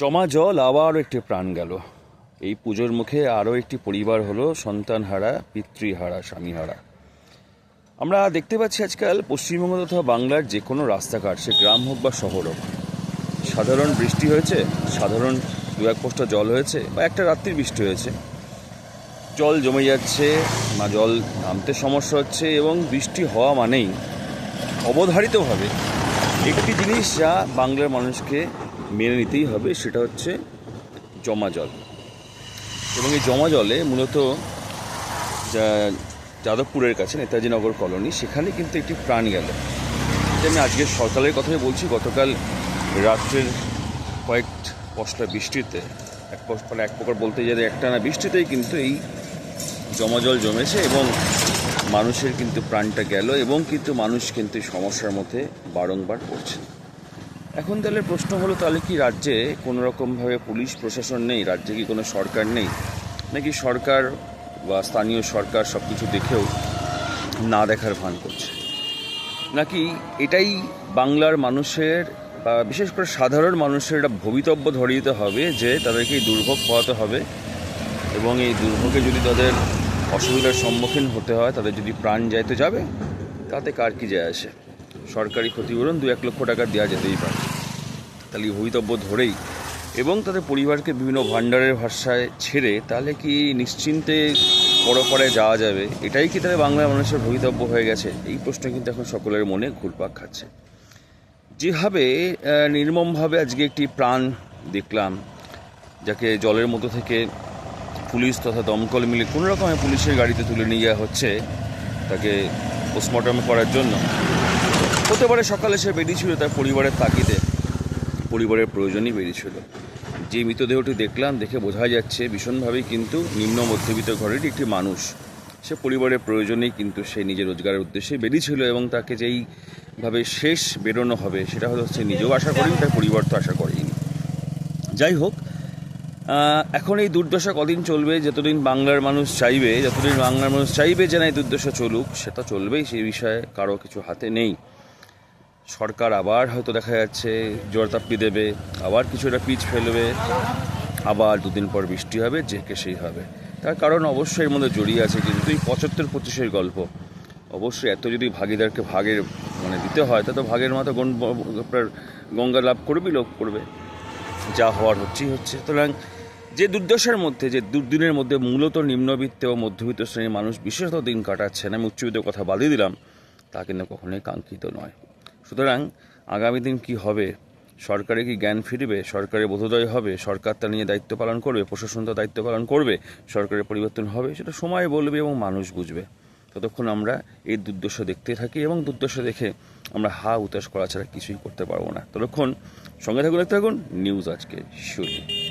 জমা জল আবারও একটি প্রাণ গেল। এই পুজোর মুখে আরও একটি পরিবার হলো সন্তানহারা, পিতৃহারা, স্বামীহারা। আমরা দেখতে পাচ্ছি আজকাল পশ্চিমবঙ্গ তথা বাংলার যে কোনো রাস্তাঘাট, সে গ্রাম হোক বা শহর হোক। সাধারণ বৃষ্টি হয়েছে, সাধারণ দু এক পোস্টা জল হয়েছে বা একটা রাত্রির বৃষ্টি হয়েছে। জল জমে যাচ্ছে, না জল নামতে সমস্যা হচ্ছে এবং বৃষ্টি হওয়া মানেই অবধারিতভাবে একটি জিনিস যা বাংলার মানুষকে মেনে নিতেই হবে, সেটা হচ্ছে জমা জল। এবং এই জমা জলে মূলত যাদবপুরের কাছে, নেতাজি নগর কলোনি, সেখানে কিন্তু একটি প্রাণ গেল। যে আমি আজকে সকালের কথাই বলছি, গতকাল রাত্রের কয়েক পশলা বৃষ্টিতে, এক মানে এক প্রকার বলতে গেলে একটানা বৃষ্টিতেই কিন্তু এই জমা জল জমেছে এবং মানুষের কিন্তু প্রাণটা গেল এবং কিন্তু মানুষ কিন্তু সমস্যার মধ্যে বারংবার পড়ছে। এখন তাহলে প্রশ্ন হলো, তাহলে কি রাজ্যে কোনো রকমভাবে পুলিশ, প্রশাসন নেই? রাজ্যে কি কোনো সরকার নেই? নাকি সরকার বা স্থানীয় সরকার সব কিছু দেখেও না দেখার ভান করছে? নাকি এটাই বাংলার মানুষের বা বিশেষ করে সাধারণ মানুষের একটা ভবিতব্য ধরে দিতে হবে যে তাদেরকে এই দুর্ভোগ পোহাতে হবে এবং এই দুর্ভোগে যদি তাদের অসুবিধার সম্মুখীন হতে হয়, তাদের যদি প্রাণ যায় তো যাবে, তাতে কার কি যায় আসে? সরকারি ক্ষতিপূরণ দু এক লক্ষ টাকা দেওয়া যেতেই পারে। তাহলে ভবিতব্য ধরেই এবং তাদের পরিবারকে বিভিন্ন ভাণ্ডারের ভাষায় ছেড়ে তাহলে কি নিশ্চিন্তে পরপরে যাওয়া যাবে? এটাই কি তাহলে বাংলার মানুষের ভবিতব্য হয়ে গেছে? এই প্রশ্ন কিন্তু এখন সকলের মনে ঘুরপাক খাচ্ছে। যেভাবে নির্মমভাবে আজকে একটি প্রাণ দেখলাম, যাকে জলের মতো থেকে পুলিশ তথা দমকল মিলে কোনো রকমের পুলিশের গাড়িতে তুলে নিয়ে যাওয়া হচ্ছে তাকে পোস্টমর্টম করার জন্য। হতে পারে সকালে সে বেরিয়েছিল তার পরিবারের তাগিদে। পরিবারের প্রয়োজনই বেরিয়েছিল যে মৃতদেহটি দেখলাম, দেখে বোঝা যাচ্ছে ভীষণভাবেই কিন্তু নিম্ন মধ্যবিত্ত ঘরের একটি মানুষ। সে পরিবারের প্রয়োজনেই কিন্তু সে নিজের রোজগারের উদ্দেশ্যে বেরিয়েছিল এবং তাকে যেইভাবে শেষ বেরোনো হবে, সেটা হলো সে নিজেও আশা করেনি, তার পরিবার তো আশা করেনি। যাই হোক এখন এই দুর্দশা কদিন চলবে, যতদিন বাংলার মানুষ চাইবে, যতদিন বাংলার মানুষ চাইবে যে না এই দুর্দশা চলুক, সেটা চলবেই সেই বিষয়ে কারও কিছু হাতে নেই। সরকার আবার হয়তো দেখা যাচ্ছে জোরতাপ্পি দেবে, আবার কিছুটা পিচ ফেলবে, আবার দুদিন পর বৃষ্টি হবে, যে কে সেই হবে। তার কারণ অবশ্যই এর মধ্যে জড়িয়ে আছে কিন্তু এই পঁচাত্তর পঁচিশের গল্প। অবশ্যই এত যদি ভাগিদারকে ভাগের মানে দিতে হয়, তা তো ভাগের মতো আপনার গঙ্গা লাভ করবেই লোক করবে। যা হওয়ার হচ্ছেই হচ্ছে। সুতরাং যে দুর্দশার মধ্যে, যে দুর্দিনের মধ্যে মূলত নিম্নবিত্ত ও মধ্যবিত্ত শ্রেণির মানুষ বিশেষত দিন কাটাচ্ছেন, আমি উচ্চবিত্তের কথা বাদই দিলাম, তা কিন্তু কখনোই কাঙ্ক্ষিত নয়। সুতরাং আগামী দিন কি হবে? সরকারে কি জ্ঞান ফিরবে? সরকারের বোধোদয় হবে? সরকার তা নিয়ে দায়িত্ব পালন করবে? প্রশাসন তা দায়িত্ব পালন করবে? সরকারের পরিবর্তন হবে? সেটা সময় বলবে এবং মানুষ বুঝবে। ততক্ষণ আমরা এই দুর্দশা দেখতে থাকি এবং দুর্দশা দেখে আমরা হা উতাস করা ছাড়া কিছুই করতে পারব না। ততক্ষণ সঙ্গে থাকুন থাকুন, নিউজ আজকে শুরু।